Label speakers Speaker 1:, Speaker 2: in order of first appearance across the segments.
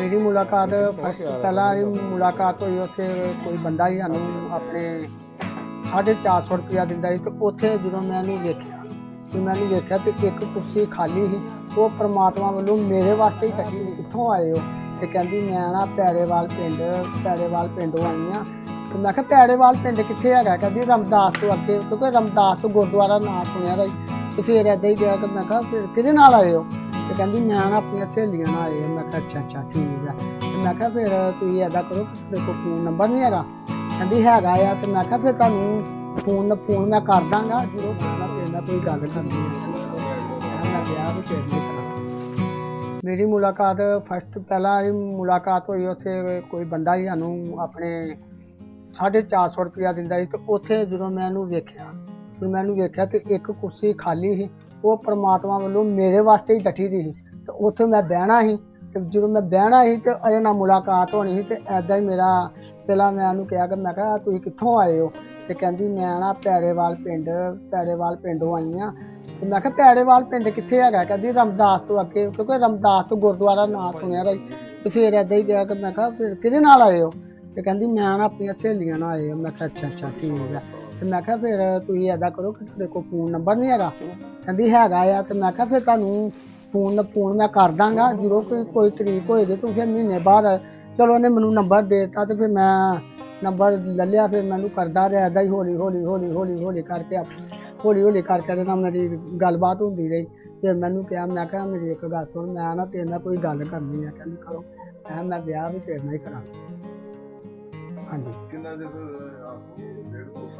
Speaker 1: ਮੇਰੀ ਮੁਲਾਕਾਤ first ਪਹਿਲਾਂ ਇਹ ਮੁਲਾਕਾਤ ਹੋਈ ਉੱਥੇ, ਕੋਈ ਬੰਦਾ ਹੀ ਸਾਨੂੰ ਆਪਣੇ 450 ਰੁਪਇਆ ਦਿੰਦਾ ਸੀ ਤੇ ਉੱਥੇ ਜਦੋਂ ਮੈਂ ਇਹਨੂੰ ਵੇਖਿਆ, ਤੇ ਮੈਨੂੰ ਵੇਖਿਆ ਤੇ ਇੱਕ ਕੁਰਸੀ ਖਾਲੀ ਸੀ, ਉਹ ਪ੍ਰਮਾਤਮਾ ਵੱਲੋਂ ਮੇਰੇ ਵਾਸਤੇ ਹੀ ਕੱਢੀ ਸੀ। ਕਿੱਥੋਂ ਆਏ ਹੋ ਤੇ ਕਹਿੰਦੀ ਮੈਂ ਨਾ ਪੈਰੇਵਾਲ ਪਿੰਡ, ਪੈਰੇਵਾਲ ਪਿੰਡੋਂ ਆਈ ਆ ਤੇ ਮੈਂ ਕਿਹਾ ਪੈਰੇਵਾਲ ਪਿੰਡ ਕਿੱਥੇ ਹੈਗਾ ਕਹਿੰਦੀ ਰਮਦਾਸ ਤੋਂ ਅੱਗੇ, ਕਿਉਂਕਿ ਰਮਦਾਸ ਤੋਂ ਗੁਰਦੁਆਰਾ ਨਾਂ ਸੁਣਿਆ ਦਾ ਤੇ ਫਿਰ ਏਦਾਂ ਹੀ ਗਿਆ ਤੇ ਮੈਂ ਕਿਹਾ ਫਿਰ ਕਿਹਦੇ ਨਾਲ ਆਏ ਹੋ ਤੇ ਕਹਿੰਦੀ ਮੈਂ ਨਾ ਆਪਣੀਆਂ ਸਹੇਲੀਆਂ ਨਾਲ ਆਏ ਮੈਂ ਕਿਹਾ, ਅੱਛਾ ਅੱਛਾ, ਠੀਕ ਆ। ਤੇ ਮੈਂ ਕਿਹਾ, ਫਿਰ ਤੁਸੀਂ ਏਦਾਂ ਕਰੋ ਮੇਰੇ ਕੋਲ ਫੋਨ ਨੰਬਰ ਨਹੀਂ ਹੈਗਾ। ਕਹਿੰਦੀ ਹੈਗਾ ਆ ਤੇ ਮੈਂ ਕਿਹਾ, ਫਿਰ ਤੁਹਾਨੂੰ ਫੋਨ ਫੋਨ ਮੈਂ ਕਰ ਦਾਂਗਾ। ਜਦੋਂ ਕਰਨਾ ਪੈਂਦਾ ਕੋਈ ਗੱਲ ਕਰਨੀ ਹੈ ਮੈਂ ਵਿਆਹ ਵੀ ਕਰ। ਮੇਰੀ ਮੁਲਾਕਾਤ ਫਸਟ ਪਹਿਲਾਂ ਇਹ ਮੁਲਾਕਾਤ ਹੋਈ ਉੱਥੇ, ਕੋਈ ਬੰਦਾ ਹੀ ਸਾਨੂੰ ਆਪਣੇ 450 ਰੁਪਇਆ ਦਿੰਦਾ ਸੀ ਤੇ ਉੱਥੇ ਜਦੋਂ ਮੈਂ ਇਹਨੂੰ ਵੇਖਿਆ, ਫਿਰ ਮੈਂ ਇਹਨੂੰ ਵੇਖਿਆ ਤੇ ਇੱਕ ਕੁਰਸੀ ਖਾਲੀ ਸੀ। ਉਹ ਪ੍ਰਮਾਤਮਾ ਵੱਲੋਂ ਮੇਰੇ ਵਾਸਤੇ ਹੀ ਡੱਠੀ ਦੀ ਸੀ। ਤੇ ਉੱਥੇ ਮੈਂ ਬਹਿਣਾ ਸੀ ਤੇ ਜਦੋਂ ਮੈਂ ਬਹਿਣਾ ਸੀ ਤੇ ਅਜੇ ਨਾਲ ਮੁਲਾਕਾਤ ਹੋਣੀ ਸੀ ਤੇ ਐਦਾਂ ਹੀ ਮੇਰਾ ਪਹਿਲਾਂ ਮੈਂ ਉਹਨੂੰ ਕਿਹਾ ਕਿ ਮੈਂ ਕਿਹਾ, ਤੁਸੀਂ ਕਿੱਥੋਂ ਆਏ ਹੋ? ਤੇ ਕਹਿੰਦੀ, ਮੈਂ ਨਾ ਪੈਰੇਵਾਲ ਪਿੰਡ, ਪੈਰੇਵਾਲ ਪਿੰਡੋਂ ਆਈ ਆ ਤੇ ਮੈਂ ਕਿਹਾ, ਪੈਰੇਵਾਲ ਪਿੰਡ ਕਿੱਥੇ ਹੈਗਾ? ਕਹਿੰਦੀ, ਰਮਦਾਸ ਤੋਂ ਅੱਗੇ। ਕਿਉਂਕਿ ਰਮਦਾਸ ਤੋਂ ਗੁਰਦੁਆਰਾ ਨਾਂ ਸੁਣਿਆ ਰਹੀ ਤੇ ਫਿਰ ਏਦਾਂ ਹੀ ਗਿਆ ਕਿ ਮੈਂ ਕਿਹਾ, ਫਿਰ ਕਿਹਦੇ ਨਾਲ ਆਏ ਹੋ? ਤੇ ਕਹਿੰਦੀ, ਮੈਂ ਨਾ ਆਪਣੀਆਂ ਸਹੇਲੀਆਂ ਨਾਲ ਆਏ ਹਾਂ। ਮੈਂ ਕਿਹਾ, ਅੱਛਾ ਅੱਛਾ, ਠੀਕ ਹੈ। ਤੇ ਮੈਂ ਕਿਹਾ ਫਿਰ ਤੁਸੀਂ ਏਦਾਂ ਕਰੋ ਕਿ ਤੁਹਾਡੇ ਕੋਲ ਫੋਨ ਨੰਬਰ ਨਹੀਂ ਹੈਗਾ। ਕਹਿੰਦੀ ਹੈਗਾ ਆ ਤੇ ਮੈਂ ਕਿਹਾ ਫਿਰ ਤੁਹਾਨੂੰ ਫੋਨ ਫੋਨ ਮੈਂ ਕਰ ਦਾਂਗਾ। ਜਦੋਂ ਕੋਈ ਕੋਈ ਤਰੀਕ ਹੋਏਗੀ ਤੂੰ ਫਿਰ ਮਹੀਨੇ ਬਾਅਦ ਚਲੋ ਉਹਨੇ ਮੈਨੂੰ ਨੰਬਰ ਦੇ ਦਿੱਤਾ ਤੇ ਫਿਰ ਮੈਂ ਨੰਬਰ ਲੈ ਲਿਆ ਫਿਰ ਮੈਨੂੰ ਕਰਦਾ ਰਿਹਾ ਏਦਾਂ ਹੀ ਹੌਲੀ ਹੌਲੀ ਹੌਲੀ ਹੌਲੀ ਹੌਲੀ ਕਰਕੇ ਆਪ- ਹੌਲੀ ਹੌਲੀ ਕਰਕੇ ਨਾਲ ਮੇਰੀ ਗੱਲਬਾਤ ਹੁੰਦੀ ਰਹੀ। ਫਿਰ ਮੈਨੂੰ ਕਿਹਾ ਮੈਂ ਕਿਹਾ ਮੇਰੀ ਇੱਕ ਗੱਲ ਸੁਣ ਮੈਂ ਨਾ ਤੇਰੇ ਨਾਲ ਕੋਈ ਗੱਲ ਕਰਨੀ ਆ ਕਹਿੰਦੀ ਕਰੋ। ਮੈਂ ਕਿਹਾ ਮੈਂ ਵਿਆਹ ਵੀ ਤੇਰੇ ਨਾਲ ਹੀ ਕਰਾਂ ਹਾਂਜੀ।
Speaker 2: ਕਿੰਨਾ ਦੇ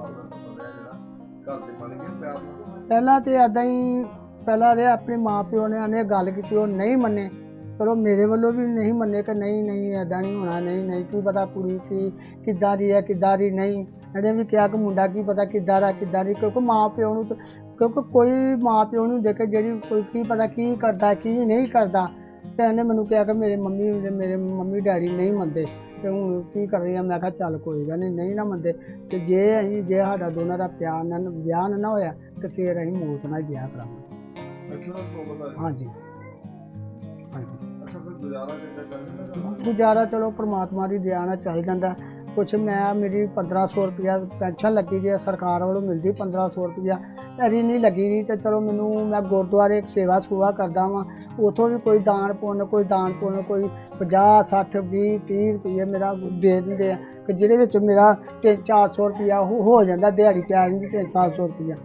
Speaker 2: ਡੇਢ ਦਾ ਸਮਾਂ ਹੈ ਜਿਹੜਾ ਘਰ ਦੇ ਬਣ ਗਿਆ ਪਿਆਰ ਨਾਲ
Speaker 1: ਪਹਿਲਾਂ ਤੇ ਏਦਾਂ ਹੀ, ਪਹਿਲਾਂ ਦੇ ਆਪਣੇ ਮਾਪਿਓ ਨੇ ਆਨੇ ਗੱਲ ਕੀਤੀ, ਉਹ ਨਹੀਂ ਮੰਨੇ। ਪਰ ਉਹ ਮੇਰੇ ਵੱਲੋਂ ਵੀ ਨਹੀਂ ਮੰਨੇ ਕਿ ਨਹੀਂ ਨਹੀਂ, ਏਦਾਂ ਨਹੀਂ ਹੋਣਾ, ਨਹੀਂ ਨਹੀਂ, ਕੀ ਪਤਾ ਕੁੜੀ ਕੀ, ਕਿੱਦਾਂ ਦੀ ਹੈ, ਕਿੱਦਾਂ ਦੀ ਨਹੀਂ। ਇਹਨੇ ਵੀ ਕਿਹਾ ਕਿ ਮੁੰਡਾ ਕੀ ਪਤਾ ਕਿੱਦਾਂ ਦਾ, ਕਿੱਦਾਂ ਦੀ, ਕਿਉਂਕਿ ਮਾਂ ਪਿਓ ਨੂੰ ਤਾਂ- ਕਿਉਂਕਿ ਕੋਈ ਮਾਂ ਪਿਓ ਨੂੰ ਦੇਖੇ ਜਿਹੜੀ ਕੋਈ ਕੀ ਪਤਾ ਕੀ ਕਰਦਾ, ਕੀ ਨਹੀਂ ਕਰਦਾ, ਤੇ ਇਹਨੇ ਮੈਨੂੰ ਕਿਹਾ ਕਿ ਮੇਰੇ ਮੰਮੀ ਮੇਰੇ ਮੰਮੀ ਡੈਡੀ ਨਹੀਂ ਮੰਨਦੇ। ਤੇ ਹੁਣ ਕੀ ਕਰ ਰਹੀ ਆ ਮੈਂ ਕਿਹਾ ਚੱਲ ਕੋਈ ਗੱਲ ਨਹੀਂ ਨਹੀਂ ਨਾ ਮੰਨਦੇ। ਤੇ ਜੇ ਅਸੀਂ ਜੇ ਸਾਡਾ ਦੋਨਾਂ ਦਾ ਪਿਆਰ ਨਾਲ ਵਿਆਹ ਨਾ ਹੋਇਆ ਤੇ ਫਿਰ ਅਸੀਂ ਮੌਤ ਨਾਲ ਵਿਆਹ ਕਰਾਂਗੇ।
Speaker 2: ਅੱਛਾ ਹੈ
Speaker 1: ਹਾਂਜੀ। ਹਾਂਜੀ।
Speaker 2: ਅੱਛਾ ਫਿਰ ਗੁਜ਼ਾਰਾ ਕਿੱਦਾਂ ਕਰਦੇ
Speaker 1: ਗੁਜ਼ਾਰਾ ਚਲੋ ਪ੍ਰਮਾਤਮਾ ਦੀ ਦਇਆ ਨਾਲ ਚੱਲ ਜਾਂਦਾ। ਕੁਛ ਮੈਂ ਮੇਰੀ 1500 ਰੁਪਇਆ ਪੈਨਸ਼ਨ ਲੱਗੀ ਗਈ ਹੈ ਸਰਕਾਰ ਵੱਲੋਂ ਮਿਲਦੀ 1500 ਰੁਪਇਆ ਐਰੀ ਨਹੀਂ ਲੱਗੀ ਗਈ ਤੇ ਚਲੋ ਮੈਨੂੰ ਮੈਂ ਗੁਰਦੁਆਰੇ ਇੱਕ ਸੇਵਾ ਸੁਵਾ ਕਰਦਾ ਵਾਂ। ਉਥੋਂ ਵੀ ਕੋਈ ਦਾਨ ਪੁੰਨ, ਕੋਈ ਦਾਨ ਪੁੰਨ, ਕੋਈ 50 60 20 30 ਰੁਪਏ ਮੇਰਾ ਦੇ ਦਿੰਦੇ ਆ ਕਿ ਜਿਹਦੇ ਵਿੱਚ ਮੇਰਾ 3-400 ਰੁਪਇਆ ਹੋ ਹੋ ਜਾਂਦਾ, ਦਿਹਾੜੀ ਪੈ ਜਾਂਦੀ 3-400 ਰੁਪਇਆ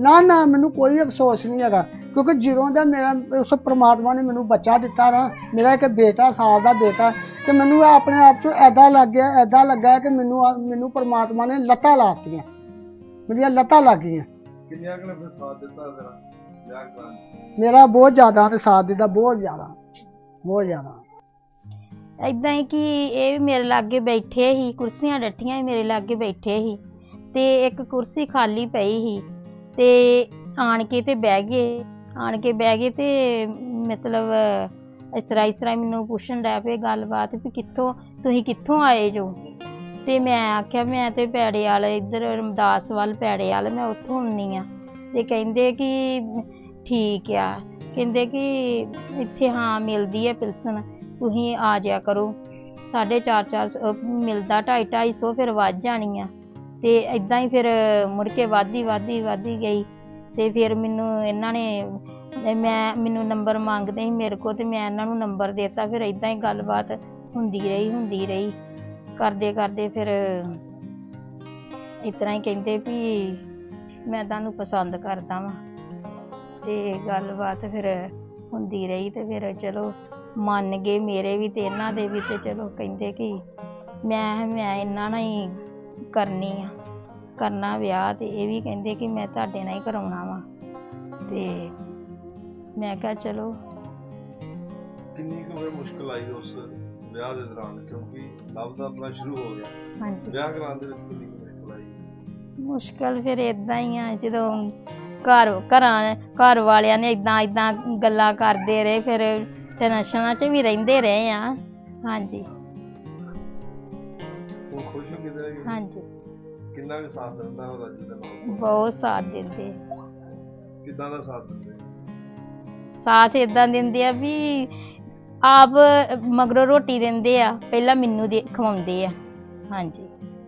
Speaker 1: ਨਾ ਨਾ, ਮੈਨੂੰ ਕੋਈ ਅਫਸੋਸ ਨਹੀਂ ਹੈਗਾ, ਕਿਉਂਕਿ ਜਦੋਂ ਦਾ ਮੇਰਾ, ਉਸ ਪ੍ਰਮਾਤਮਾ ਨੇ ਮੈਨੂੰ ਬੱਚਾ ਦਿੱਤਾ ਨਾ, ਮੇਰਾ ਇੱਕ ਬੇਟਾ, ਸਾਲ ਦਾ ਬੇਟਾ ਤੇ ਮੈਨੂੰ ਇਹ ਆਪਣੇ ਆਪ ਤੋਂ ਐਦਾਂ ਲੱਗ ਗਿਆ ਐਦਾਂ ਲੱਗਾ ਕਿ ਮੈਨੂੰ ਆ- ਮੈਨੂੰ ਪ੍ਰਮਾਤਮਾ ਨੇ ਲੱਤਾਂ ਲਾਤੀਆਂ ਮੇਰੀਆਂ ਲੱਤਾਂ ਲੱਗ ਗਈਆਂ।
Speaker 2: ਕਿੰਨਿਆਂ ਕੁ ਨੇ ਫਿਰ ਸਾਥ ਦਿੱਤਾ ਤੇਰਾ? ਵਿਆਹ ਕਰਾਂ
Speaker 1: ਮੇਰਾ ਬਹੁਤ ਜ਼ਿਆਦਾ ਤੇ ਸਾਥ ਦਿੱਤਾ ਬਹੁਤ ਜ਼ਿਆਦਾ ਬਹੁਤ ਜ਼ਿਆਦਾ।
Speaker 3: ਇਦਾਂ ਹੀ ਕਿ ਇਹ ਵੀ ਮੇਰੇ ਲਾਗੇ ਬੈਠੇ ਸੀ ਕੁਰਸੀਆਂ ਡੱਠੀਆਂ ਸੀ ਮੇਰੇ ਲਾਗੇ ਬੈਠੇ ਸੀ ਤੇ ਇੱਕ ਕੁਰਸੀ ਖਾਲੀ ਪਈ ਸੀ ਤੇ ਆਣ ਕੇ ਤੇ ਬਹਿ ਗਏ। ਆਣ ਕੇ ਬਹਿ ਗਏ ਤੇ ਮਤਲਬ ਇਸ ਤਰ੍ਹਾਂ ਇਸ ਤਰ੍ਹਾਂ ਮੈਨੂੰ ਪੁੱਛਣ ਡੈ ਪਏ ਗੱਲਬਾਤ ਵੀ ਕਿੱਥੋਂ, ਤੁਸੀਂ ਕਿੱਥੋਂ ਆਏ ਜੋ? ਤੇ ਮੈਂ ਆਖਿਆ, ਮੈਂ ਤੇ ਪੈੜੇ ਵਾਲੇ, ਇੱਧਰ ਰਮਦਾਸ ਵੱਲ ਪੈੜੇ ਵਾਲੇ, ਮੈਂ ਉੱਥੋਂ ਆਉਂਦੀ ਆ ਤੇ ਕਹਿੰਦੇ ਕਿ ਠੀਕ ਆ। ਕਹਿੰਦੇ ਕਿ ਇੱਥੇ ਹਾਂ ਮਿਲਦੀ ਹੈ ਪਿਲਸਨ, ਤੁਸੀਂ ਆ ਜਾਇਆ ਕਰੋ। ਸਾਢੇ ਚਾਰ ਚਾਰ ਸੌ- ਅਹ ਮਿਲਦਾ ਢਾਈ ਢਾਈ ਸੌ, ਫਿਰ ਵੱਧ ਜਾਣੀ ਆ। ਤੇ ਇਦਾਂ ਹੀ ਫਿਰ ਮੁੜ ਕੇ ਵੱਧਦੀ ਵੱਧਦੀ ਵੱਧਦੀ ਗਈ। ਤੇ ਫਿਰ ਮੈਨੂੰ ਇਹਨਾਂ ਨੇ ਤੇ ਮੈਂ ਮੈਨੂੰ ਨੰਬਰ ਮੰਗਦੇ ਸੀ ਮੇਰੇ ਕੋਲ ਤੇ ਮੈਂ ਇਹਨਾਂ ਨੂੰ ਨੰਬਰ ਦੇਤਾ, ਫਿਰ ਇਦਾਂ ਹੀ ਗੱਲਬਾਤ ਹੁੰਦੀ ਰਹੀ ਹੁੰਦੀ ਰਹੀ। ਕਰਦੇ ਕਰਦੇ ਫਿਰ ਇਸ ਤਰ੍ਹਾਂ ਹੀ ਕਹਿੰਦੇ ਵੀ ਮੈਂ ਤੁਹਾਨੂੰ ਪਸੰਦ ਕਰਦਾ ਵਾਂ। ਤੇ ਗੱਲਬਾਤ ਫਿਰ ਹੁੰਦੀ ਰਹੀ ਤੇ ਫਿਰ ਚਲੋ ਮੰਨ ਗਏ ਮੇਰੇ ਵੀ ਤੇ ਇਹਨਾਂ ਦੇ ਵੀ ਤੇ ਚਲੋ ਕਹਿੰਦੇ ਕਿ ਮੈਂ ਮੈਂ ਇਹਨਾਂ ਨਾਲ ਹੀ ਕਰਨੀ ਆ, ਕਰਨਾ ਵਿਆਹ ਤੇ ਇਹ ਵੀ ਕਹਿੰਦੇ ਕਿ ਮੈਂ ਤੁਹਾਡੇ ਨਾਲ ਹੀ ਕਰਾਉਣਾ ਵਾ। ਤੇ ਮੈਂ ਕਿਹਾ ਚਲੋ।
Speaker 2: ਕਿੰਨੀ ਕੁ ਵੇ ਮੁਸ਼ਕਲ ਆਈ ਉਸ ਵਿਆਹ ਦੇ ਦੌਰਾਨ? ਕਿਉਂਕਿ ਲਵ ਦਾ ਆਪਣਾ ਸ਼ੁਰੂ ਹੋ ਗਿਆ।
Speaker 3: ਹਾਂਜੀ।
Speaker 2: ਵਿਆਹ ਕਰਾਉਣ ਦੇ ਵਿੱਚ ਕਿੰਨੀ ਕੁ ਮੁਸ਼ਕਲ ਆਈ?
Speaker 3: ਮੁਸ਼ਕਲ ਫਿਰ ਇਦਾਂ ਹੀ ਆ ਜਦੋਂ ਘਰ ਘਰਾਂ ਘਰ ਵਾਲਿਆਂ ਨੇ ਇਦਾਂ ਇਦਾਂ ਗੱਲਾਂ ਕਰਦੇ ਰਹੇ ਫਿਰ ਟੈਨਸ਼ਨਾਂ 'ਚ ਵੀ ਰਹਿੰਦੇ ਰਹੇ ਆ। ਹਾਂਜੀ।
Speaker 2: ਹੁਣ ਖੁਸ਼ ਹੋ ਕਿਤੇ ਕਿ
Speaker 3: ਹਾਂਜੀ।
Speaker 2: ਕਿੰਨਾ ਕੁ ਸਾਥ ਦਿੰਦਾ ਉਹ ਰਾਜੀ ਦਾ ਨਾਲ?
Speaker 3: ਬਹੁਤ ਸਾਥ ਦਿੰਦੇ।
Speaker 2: ਕਿੱਦਾਂ ਦਾ ਸਾਥ ਦਿੰਦੇ?
Speaker 3: ਸਾਥ ਇਦਾਂ ਦਿੰਦੇ ਆ ਵੀ ਆਪ ਮਗਰੋਂ ਰੋਟੀ ਦਿੰਦੇ ਆ, ਪਹਿਲਾਂ ਮੈਨੂੰ ਦੇ ਖਵਾਉਂਦੇ ਆ। ਹਾਂਜੀ।